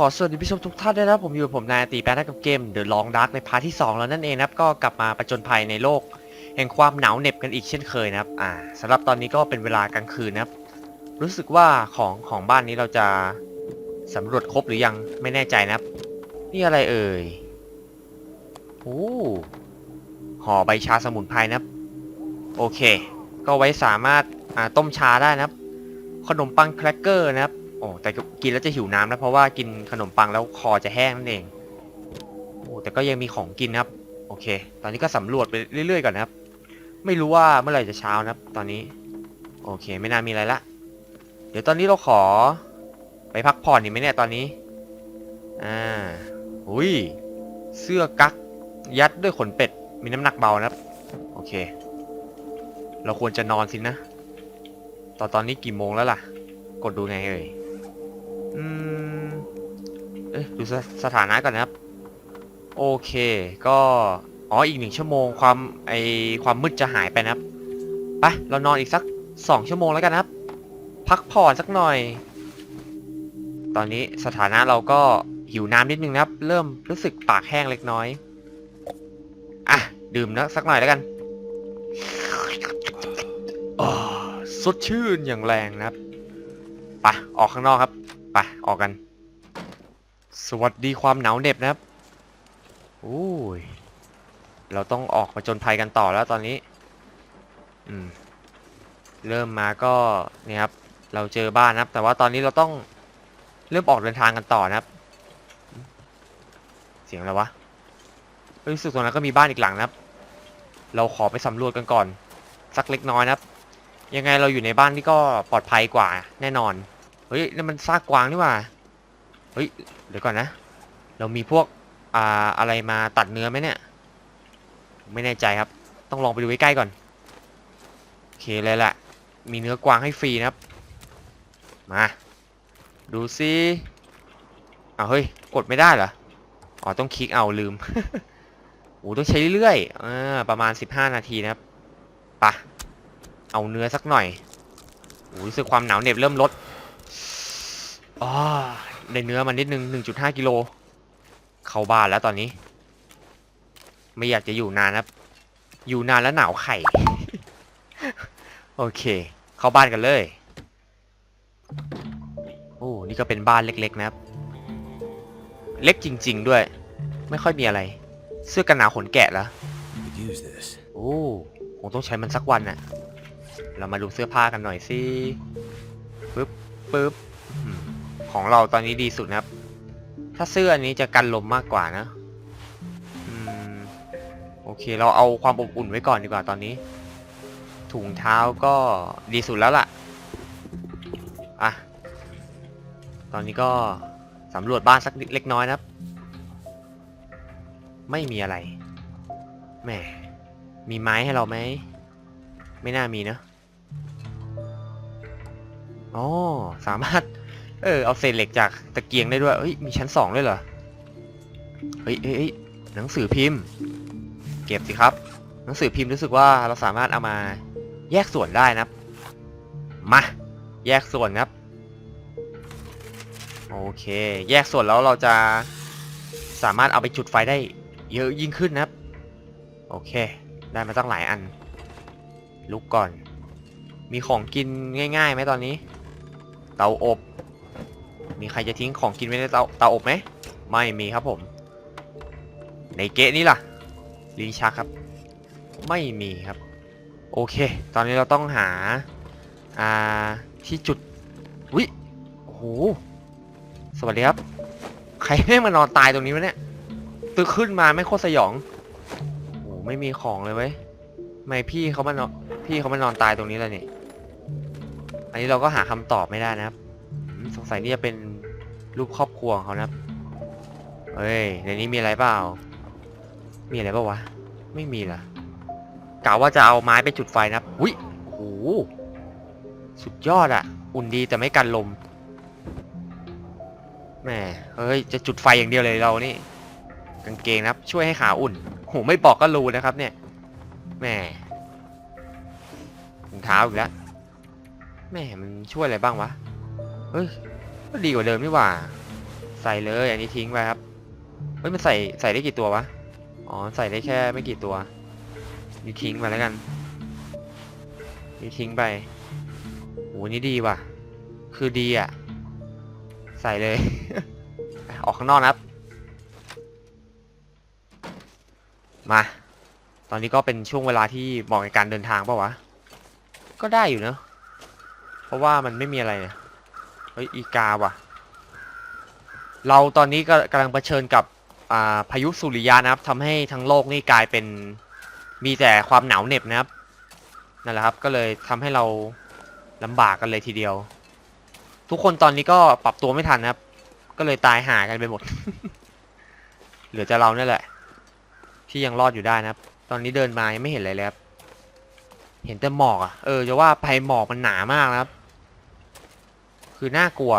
ขอสวัสดีผู้ชมทุกท่านด้วยนะผมอยู่ผมนายตีแป๊ะกับเกม The Long Dark ในพาร์ทที่ 2 แล้วนั่นเองนะครับ ก็กลับมาประจนภัยในโลก แห่งความหนาวเหน็บกันอีกเช่นเคยนะครับ อ่าสำหรับตอนนี้ก็เป็นเวลากลางคืนนะครับ รู้สึกว่าของของบ้านนี้เราจะสำรวจครบหรือยังไม่แน่ใจนะครับ นี่อะไรเอ่ยโอ้ห่อใบชาสมุนไพรนะครับ โอเค ก็ไว้สามารถอ่าต้มชาได้นะครับ ขนมปังแครกเกอร์นะครับ อ้แต่กินแล้วจะหิวน้ำนะเพราะว่ากินขนมปังแล้วคอจะแห้งนั่นเองโอ้แต่ก็ยังมีของกินนะครับ โอเค ตอนนี้ก็สำรวจไปเรื่อยๆก่อนนะครับ ไม่รู้ว่าเมื่อไหร่จะเช้านะครับ ตอนนี้ โอเค ไม่น่ามีอะไรละเดี๋ยวตอนนี้เราขอ ไปพักผ่อนดีไหมเนี่ยตอนนี้อ่าอุ้ยเสื้อกั๊กยัดด้วยขนเป็ดมีน้ำหนักเบานะครับ โอเค เราควรจะนอนสินะตอนตอนนี้กี่โมงแล้วล่ะ กดดูไงเอ่ย อืม เอ๊ะดูสสถานะก่อนนะครับ โอเค ก็ อ๋อ อีกหนึ่งชั่วโมงความไอความมืดจะหายไปนะครับ ไป เรานอนอีกสักสองชั่วโมงแล้วกันนะครับ พักผ่อนสักหน่อย ตอนนี้สถานะเราก็หิวน้ำนิดนึงนะครับ เริ่มรู้สึกปากแห้งเล็กน้อย อะ ดื่มนะสักหน่อยแล้วกันอ่าสดชื่นอย่างแรงนะครับ ไป ออกข้างนอกครับ ไปออกกัน สวัสดีความหนาวเหน็บนะครับโอ้ยเราต้องออกมาจนภัยกันต่อแล้วตอนนี้ อืม เริ่มมาก็เนี่ยครับ เราเจอบ้านนะครับ แต่ว่าตอนนี้เราต้องเริ่มออกเดินทางกันต่อนะครับ เสียงอะไรวะรู้สึกตรงนั้นก็มีบ้านอีกหลังนะครับ เราขอไปสำรวจกันก่อน สักเล็กน้อยนะครับ ยังไงเราอยู่ในบ้านที่ก็ปลอดภัยกว่าแน่นอน เฮ้ยนั่นมันซากกวางนี่หว่าเฮ้ยเดี๋ยวก่อนนะ เรามีพวกอ่าอะไรมาตัดเนื้อไหมเนี่ย ไม่แน่ใจครับ ต้องลองไปดูใกล้ๆก่อนโอเคเลยแหละมีเนื้อกวางให้ฟรีนะครับ มาดูซิอ้าวเฮ้ยกดไม่ได้เหรออ๋อต้องคลิกเอาลืมโอ้ต้องใช้เรื่อยๆอ่าประมาณ 15 นาทีนะครับปะเอาเนื้อสักหน่อยโอ้รู้สึกความหนาวเหน็บเริ่มลด อ๋อได้เนื้อมานิดนึง 1.5 กิโล เข้าบ้านแล้วตอนนี้ ไม่อยากจะอยู่นานนะอยู่นานแล้วหนาวไข่ โอเค เข้าบ้านกันเลย โอ้ นี่ก็เป็นบ้านเล็กๆนะครับ เล็กจริง ๆ ด้วย ไม่ค่อยมีอะไร เสื้อกันหนาวขนแกะเหรอ could use this. โอ้คงต้องใช้มันสักวันน่ะ เรามาดูเสื้อผ้ากันหน่อยสิปึ๊บปึ๊บ ของเราตอนนี้ดีสุดนะครับ ถ้าเสื้ออันนี้จะกันลมมากกว่านะอืมโอเค เราเอาความอบอุ่นไว้ก่อนดีกว่าตอนนี้ ถุงเท้าก็ดีสุดแล้วล่ะอะตอนนี้ก็สำรวจบ้านสักเล็กน้อยนะครับ ไม่มีอะไรแหมมีไม้ให้เราไหมไม่น่ามีนะอ๋อสามารถ เออเอาเศษเหล็กจากตะเกียงได้ด้วยเฮ้ยมีชั้นสองด้วยเหรอเฮ้ยเฮ้ยหนังสือพิมพ์ เก็บสิครับ หนังสือพิมพ์รู้สึกว่าเราสามารถเอามาแยกส่วนได้นะมาแยกส่วนครับโอเค แยกส่วนแล้วเราจะสามารถเอาไปจุดไฟได้เยอะยิ่งขึ้นนะครับ โอเค ได้มาตั้งหลายอัน ลุกก่อน มีของกินง่ายๆไหมตอนนี้ เตาอบ มีใครจะทิ้งของกินไว้ในเตาเตาอบไหม ไม่มีครับผม ในเกะนี่ล่ะลีชักครับ ไม่มีครับ โอเค ตอนนี้เราต้องหา อ่า ที่จุดวิโอ้โห สวัสดีครับ ใครไม่มานอนตายตรงนี้วะเนี่ยตึกขึ้นมาไม่โคตรสยอง โอ้ไม่มีของเลยเว้ยไม่พี่เขามานอนพี่เขามานอนตายตรงนี้แล้วนี่ อันนี้เราก็หาคำตอบไม่ได้นะครับ สงสัยนี่จะเป็นรูปครอบครัวของเขานะครับเฮ้ย ในนี้มีอะไรเปล่า มีอะไรเปล่าวะ ไม่มีเหรอกะว่าจะเอาไม้ไปจุดไฟนะครับอุ้ยโอ้โห สุดยอดอะอุ่นดีแต่ไม่กันลมแหมเฮ้ย จะจุดไฟอย่างเดียวเลยเรานี่ กางเกงนะครับ ช่วยให้ขาอุ่นโหไม่บอกก็รู้นะครับ เนี่ยแหมถุงเท้าอีกแล้วแหมมันช่วยอะไรบ้างวะ เฮ้ย ก็ดีกว่าเดิมนี่หว่า ใส่เลยอันนี้ทิ้งไปครับเฮ้ยมันใส่ใส่ได้กี่ตัววะอ๋อใส่ได้แค่ไม่กี่ตัวนี่ทิ้งไปแล้วกันนี่ทิ้งไปโหนี่ดีว่ะ คือดีอะ ใส่เลย ออกข้างนอกนะครับ มา ตอนนี้ก็เป็นช่วงเวลาที่เหมาะในการเดินทางเปล่าวะ ก็ได้อยู่เนอะเพราะว่ามันไม่มีอะไรเนี่ย เฮ้ยอีกาว่ะ เราตอนนี้ก็กำลังเผชิญกับาพายุสุริยะนะครับทำให้ทั้งโลกนี่กลายเป็นมีแต่ความหนาวเหน็บนะครับนั่นแหละครับก็เลยทำให้เราลำบากกันเลยทีเดียว ทุกคนตอนนี้ก็ปรับตัวไม่ทันนะครับ ก็เลยตายหากันไปหมด เหลือแต่เราเนี่ยแหละ ที่ยังรอดอยู่ได้นะครับ ตอนนี้เดินมายังไม่เห็นอะไรเลยครับเห็นแต่หมอกอะเออจะว่าภัยหมอกมันหนามากนะครับ คือน่ากลัว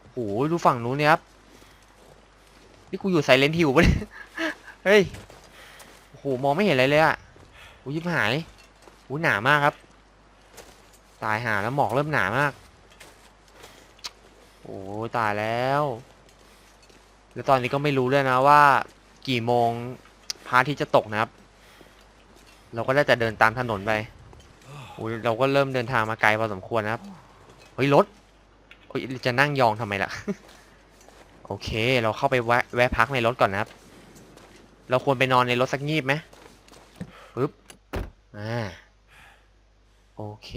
โอ้โหดูฝั่งนู้นเนี่ยครับนี่กูอยู่ไซเลนทิวปะเนี่ยเฮ้ยโอ้โหมองไม่เห็นอะไรเลยอะโอ้ยยิบหายโอ้ยหนามากครับ ตายหาแล้วหมอกเริ่มหนามาก โอ้ตายแล้ว แล้วตอนนี้ก็ไม่รู้ด้วยนะว่า กี่โมงพระอาทิตย์จะตกนะครับ เราก็ได้แต่เดินตามถนนไป อ้ยเราก็เริ่มเดินทางมาไกลพอสมควรนะครับ เฮ้ยรถโอ้ยจะนั่งยองทำไมล่ะ โอเค เราเข้าไปแวะแวะพักในรถก่อนนะครับ เราควรไปนอนในรถสักงีบไหมปึ๊บ อ่า โอเค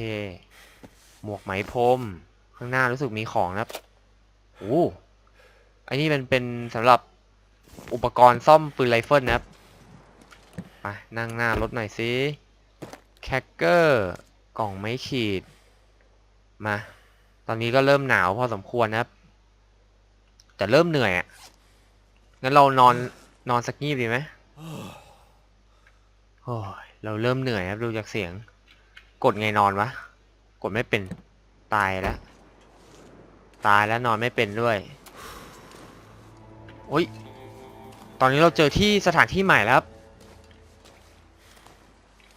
หมวกไหมพรม ข้างหน้ารู้สึกมีของนะครับโอ้อันนี้มันเป็นสำหรับอุปกรณ์ซ่อมปืนไรเฟิลนะครับไปนั่งหน้ารถหน่อยสิแคคเกอร์ กล่องไม้ขีด มา ตอนนี้ก็เริ่มหนาวพอสมควรนะครับ แต่เริ่มเหนื่อยอะ งั้นเรานอนนอนสักงีบดีไหมโอ้ยเราเริ่มเหนื่อยครับดูจากเสียง กดไงนอนวะ กดไม่เป็น ตายแล้ว ตายแล้วนอนไม่เป็นด้วย โอ้ย ตอนนี้เราเจอที่สถานที่ใหม่แล้วครับ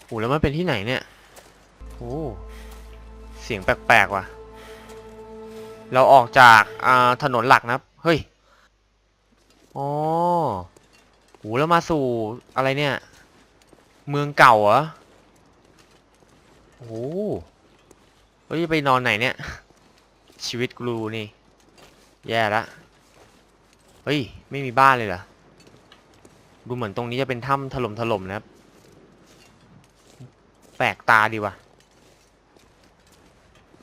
โอ้แล้วมันเป็นที่ไหนเนี่ย อ้เสียงแปลกๆว่ะ เราออกจากอ่าถนนหลักนะครับ เฮ้ย อ๋อโหแล้วมาสู่อะไรเนี่ย เมืองเก่าเหรอ โอ้เฮ้ย ไปนอนไหนเนี่ย ชีวิตกรูนี่ แย่ละ เฮ้ย ไม่มีบ้านเลยเหรอ ดูเหมือนตรงนี้จะเป็นถ้ำถล่มถล่มนะครับ แปลกตาดีว่ะ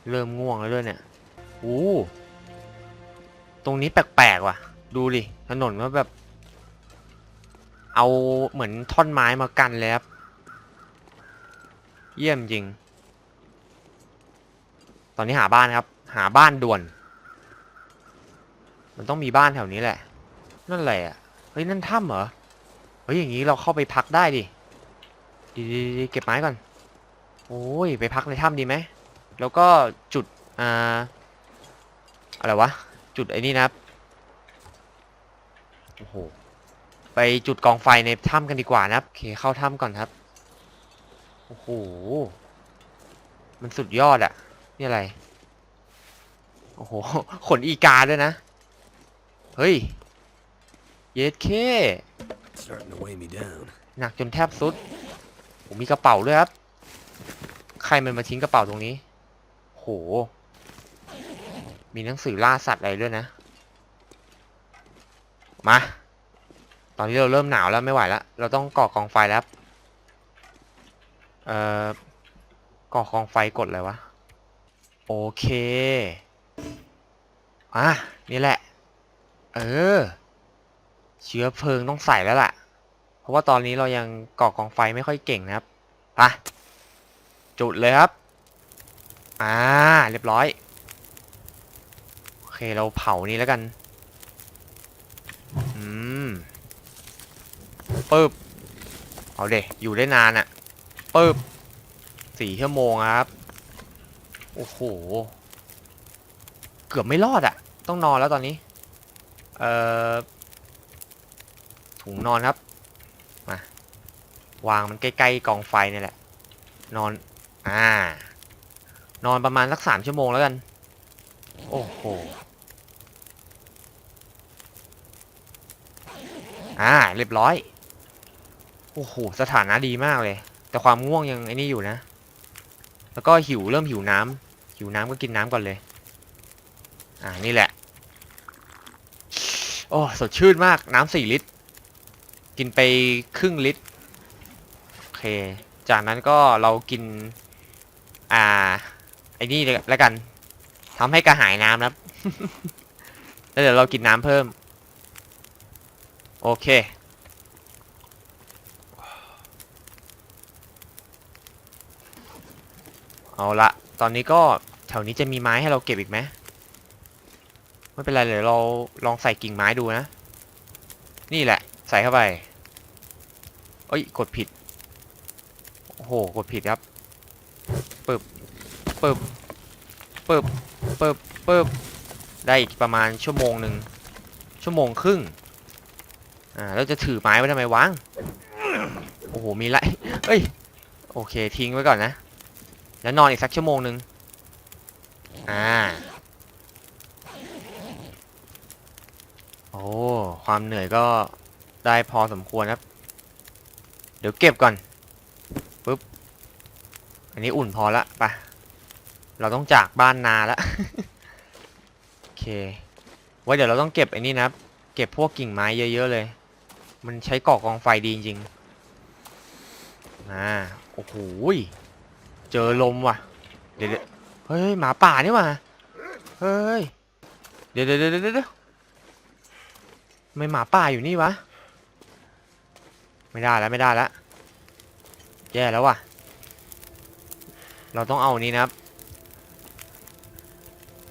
เริ่มง่วงแล้วด้วยเนี่ยโอ้ตรงนี้แปลกๆว่ะ ดูดิ ถนนก็แบบ เอาเหมือนท่อนไม้มากันเลยครับเยี่ยมจริง ตอนนี้หาบ้านครับ หาบ้านด่วน มันต้องมีบ้านแถวนี้แหละ นั่นแหละไรอะเฮ้ยนั่นถ้ำเหรอ เฮ้ยอย่างนี้เราเข้าไปพักได้ดิ ดีๆเก็บไม้ก่อน โอ้ยไปพักในถ้ำดีไหม แล้วก็จุดอ่าอะไรวะ จุดไอ้นี่นะครับโอ้โหไปจุดกองไฟในถ้ำกันดีกว่านะครับโอเคเข้าถ้ำก่อนครับโอ้โหมันสุดยอดอะนี่อะไรโอ้โหขนอีกาด้วยนะ เฮ้ยเยสเค Starting to weigh me down. หนักจนแทบสุดผมมีกระเป๋าด้วยครับ ใครมันมาทิ้งกระเป๋าตรงนี้ โห มีหนังสือล่าสัตว์อะไรด้วยนะ มา ตอนนี้เราเริ่มหนาวแล้วไม่ไหวแล้ว เราต้องก่อกองไฟแล้ว เอ่อ ก่อกองไฟกดอะไรวะ โอเค อะ นี่แหละ เออ เชื้อเพลิงต้องใส่แล้วล่ะ เพราะว่าตอนนี้เรายังก่อกองไฟไม่ค่อยเก่งนะครับ ไป จุดเลยครับ อ่า เรียบร้อย โอเค เราเผานี่แล้วกัน อืมปึ๊บ เอาเดอยู่ได้นานอะ่ะปึ๊บสี่ชั่วโมงครับ โอ้โห เกือบไม่รอดอะ่ะ ต้องนอนแล้วตอนนี้ เอ่อ ถุงนอนครับ มาวางมันใกล้ๆกองไฟนี่แหละ นอน อ่า นอนประมาณสักสามชั่วโมงแล้วกัน โอ้โห อ่า เรียบร้อย โอ้โห สถานะดีมากเลย แต่ความง่วงยังไอ้นี่อยู่นะ แล้วก็หิวเริ่มหิวน้ำหิวน้ำก็กินน้ำก่อนเลย อ่า นี่แหละ โอ้ สดชื่นมาก น้ำสี่ลิตร กินไปครึ่งลิตร โอเค จากนั้นก็เรากิน อ่า อ้นี่แล้วกันทำให้กระหายน้ำครับ แล้วเดี๋ยวเรากินน้ำเพิ่ม โอเค เอาละ ตอนนี้ก็แถวนี้จะมีไม้ให้เราเก็บอีกไหมไม่เป็นไรเดี๋ยวเราลองใส่กิ่งไม้ดูนะ นี่แหละ ใส่เข้าไป เอ้ย กดผิด โอ้โห กดผิดครับ ปึ๊บปึ๊บปึ๊บปึ๊บได้อีกประมาณชั่วโมงหนึ่งชั่วโมงครึ่งอ่าแล้วจะถือไม้ไว้ทำไมวางโอ้โหมีไรเอ้ยโอเคทิ้งไว้ก่อนนะ แล้วนอนอีกสักชั่วโมงหนึ่งอ่าโอ้ความเหนื่อยก็ได้พอสมควรครับ เดี๋ยวเก็บก่อนปึ๊บอันนี้อุ่นพอละไป เราต้องจากบ้านนาแล้วโอเคไว้เดี๋ยวเราต้องเก็บไอ้นี่นะเก็บพวกกิ่งไม้เยอะๆเลย มันใช้ก่อกองไฟดีจริงๆอ่าโอ้โหเจอลมว่ะ เดี๋ยวเฮ้ยหมาป่านี่ว่ะเฮ้ยเดี๋ยวเดี๋ยวเดี๋ยวเดี๋ยวทำไม่หมาป่าอยู่นี่วะไม่ได้แล้วไม่ได้แล้วแย่แล้วว่ะ เราต้องเอานนี้นะครับ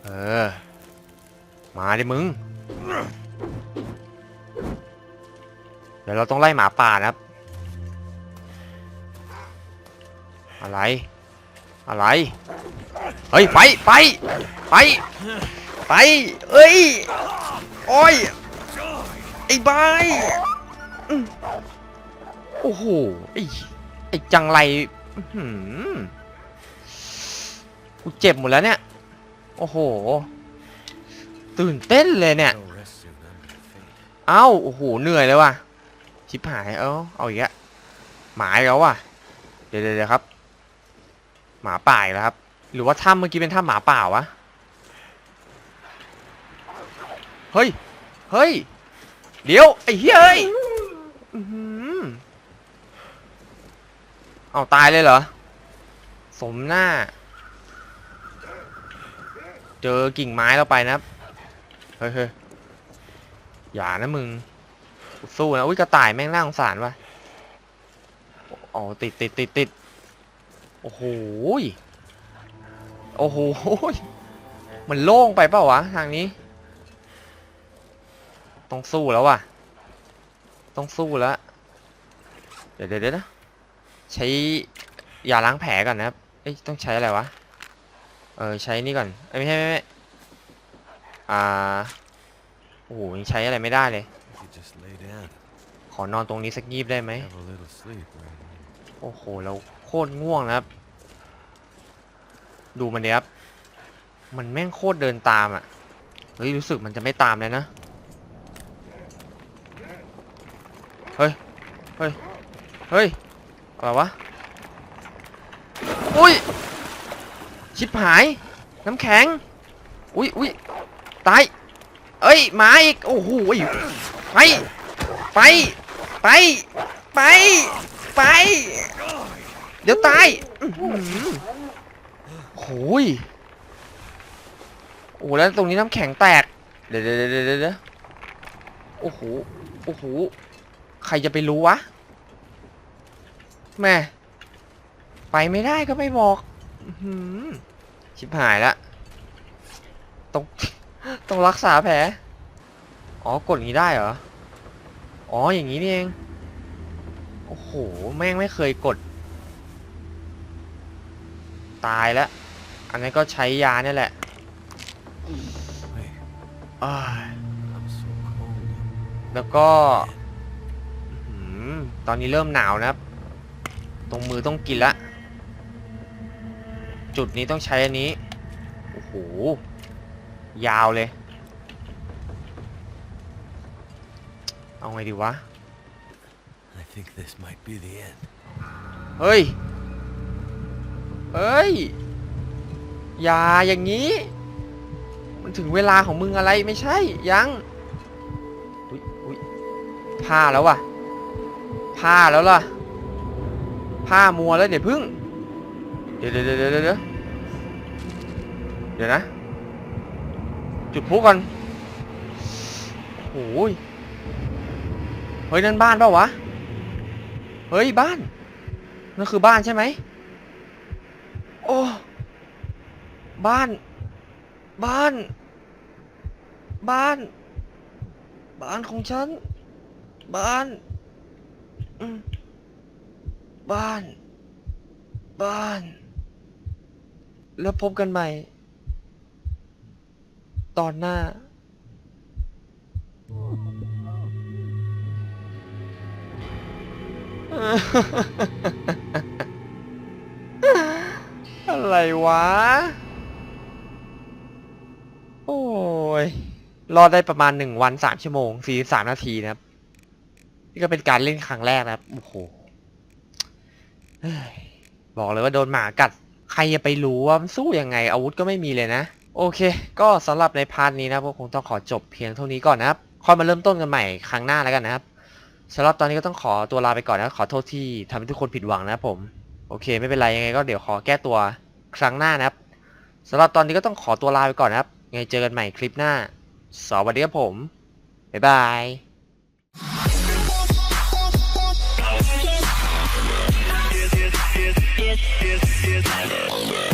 เออ มาดิมึง เดี๋ยวเราต้องไล่หมาป่านะครับ อะไร อะไร เฮ้ย ไป ไป ไป ไป เอ้ย โอ้ย ไอ้บายโอ้โห ไอ้ ไอ้จังไรอื้อหือกูเจ็บหมดแล้วเนี่ย อ้โห ตื่นเต้นเลยเนี่ย เอ้า โอ้โห เหนื่อยเลยว่ะ ชิบหาย เอ้า เอาอีกแล้วหมาอีกแล้วว่ะ เดี๋ยวเดี๋ยวครับ หมาป่าอีกแล้วครับ หรือว่าถ้ำเมื่อกี้เป็นถ้ำหมาป่าวะ เฮ้ย เฮ้ย เดี๋ยว ไอ้เฮ้ยเอาตายเลยเหรอ สมหน้า เจอกิ่งไม้เราไปนะเฮ้ยเฮ้ยอย่านะมึง สู้นะอุ้ยกระต่ายแม่งน่าสงสารว่ะอ๋อติดติดติดติดโอ้โหโอ้โหมันโล่งไปเปล่าวะทางนี้ ต้องสู้แล้วว่ะ ต้องสู้แล้วเดี๋ยวเดี๋ยวเดี๋ยวนะ ใช้ยาล้างแผลก่อนนะครับเอ้ยต้องใช้อะไรวะ เออใช้นี่ก่อนเอ้ไม่ใช่ไม่ไม่อ่าโอ้โหยังใช้อะไรไม่ได้เลย ขอนอนตรงนี้สักยีบได้ไหมโอ้โหเราโคตรง่วงนะครับ ดูมันเนี้ยครับ มันแม่งโคตรเดินตามอะเฮ้ยรู้สึกมันจะไม่ตามเลยนะเฮ้ยเฮ้ยเฮ้ยอะไรวะอุ้ย ชิบหาย น้ำแข็ง อุ้ยอุ้ยตาย เอ้ยหมาอีก โอ้โหยไป ไป ไป ไป ไป เดี๋ยวตายอื้อหือโอ้ยโอ้แล้วตรงนี้น้ำแข็งแตกเดี๋ยวเดี๋ยวเดี๋ยวเดี๋ยวโอ้โห โอ้โห ใครจะไปรู้วะ แม่ ไปไม่ได้ก็ไม่บอก ชิบหายละต้องต้องรักษาแผล อ๋อกดอย่างนี้ได้เหรอ อ๋ออย่างนี้นี่เอง โอ้โห แม่งไม่เคยกด ตายแล้ว อันนั้ก็ใช้ยาเนี่ยแหละแล้วก็ ตอนนี้เริ่มหนาวนะครับ ตรงมือต้องกินละ จุดนี้ต้องใช้อันนี้ โอ้โห ยาวเลย เอาไงดีวะ I think this might be the end. เฮ้ย เฮ้ย อย่าอย่างนี้ มันถึงเวลาของมึงอะไรไม่ใช่ ยังอุ้ยอุ้ยผ้าแล้วว่ะผ้าแล้วล่ะผ้ามัวแล้วเดี๋ยวพึ่งเดี๋ยวเดี๋ยวเดี๋ยวเดี๋ยวเดี๋ยวเดี๋ยวนะ จุดพลุก่อนโอ้ยเฮ้ยนั่นบ้านเปล่าวะ เฮ้ยบ้าน นั่นคือบ้านใช่ไหม โอ้ บ้าน บ้าน บ้าน บ้านของฉัน บ้านอืมบ้าน บ้าน แล้วพบกันใหม่ ตอนหน้า อะไรวะ โอ้ย รอดได้ประมาณหนึ่งวันสามชั่วโมงสี่สามนาทีนะครับ นี่ก็เป็นการเล่นครั้งแรกนะครับ โอ้โหบอกเลยว่าโดนหมากัด ใครจะไปรู้ว่ามันสู้ยังไงอาวุธก็ไม่มีเลยนะ โอเค ก็สำหรับในพาร์ทนี้นะพวกคงต้องขอจบเพียงเท่านี้ก่อนนะครับค่อยมาเริ่มต้นกันใหม่ครั้งหน้าแล้วกันนะครับสำหรับตอนนี้ก็ต้องขอตัวลาไปก่อนนะขอโทษที่ทำให้ทุกคนผิดหวังนะครับผม โอเค ไม่เป็นไรยังไงก็เดี๋ยวขอแก้ตัวครั้งหน้านะครับสำหรับตอนนี้ก็ต้องขอตัวลาไปก่อนนะครับไงเจอกันใหม่คลิปหน้า สวัสดีครับผมบ๊ายบาย is, is.